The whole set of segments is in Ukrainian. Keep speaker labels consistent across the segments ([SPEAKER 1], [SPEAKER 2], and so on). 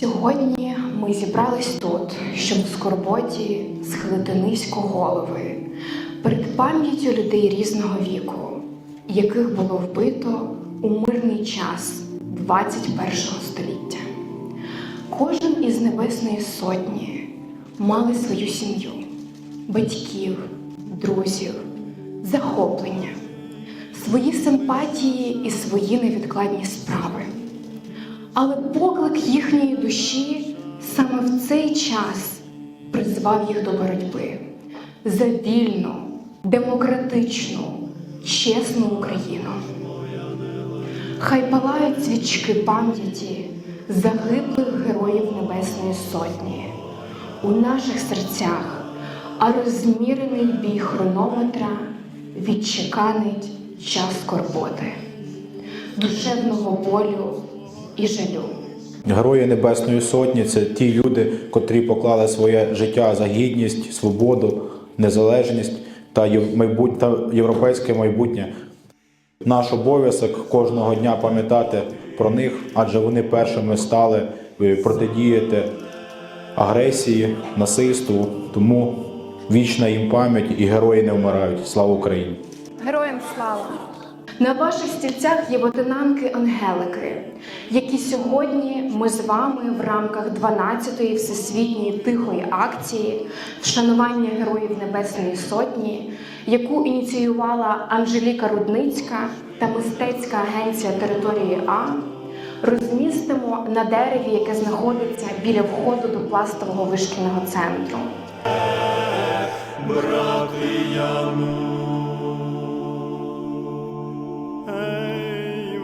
[SPEAKER 1] Сьогодні ми зібрались тут, щоб в скорботі схилити низько голови перед пам'яттю людей різного віку, яких було вбито у мирний час 21 століття. Кожен із Небесної Сотні мали свою сім'ю, батьків, друзів, захоплення, свої симпатії і свої невідкладні справи. Але поклик їхньої душі саме в цей час призвав їх до боротьби за вільну, демократичну, чесну Україну. Хай палають свічки пам'яті загиблих героїв Небесної Сотні у наших серцях, а розмірений бій хронометра відчеканить час скорботи, душевного болю і жалю.
[SPEAKER 2] Герої Небесної Сотні це ті люди, котрі поклали своє життя за гідність, свободу, незалежність та єв- та європейське майбутнє. Наш обов'язок кожного дня пам'ятати про них, адже вони першими стали е, протидіяти агресії, насильству. Тому вічна їм пам'ять і герої не вмирають. Слава Україні!
[SPEAKER 1] Героям слава! На ваших стільцях є ветенанки-ангелики, які сьогодні ми з вами в рамках 12-ї всесвітньої тихої акції вшанування Героїв Небесної Сотні, яку ініціювала Анжеліка Рудницька та мистецька агенція території А, розмістимо на дереві, яке знаходиться біля входу до пластового вишкільного центру.
[SPEAKER 3] Ей,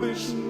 [SPEAKER 3] Wish.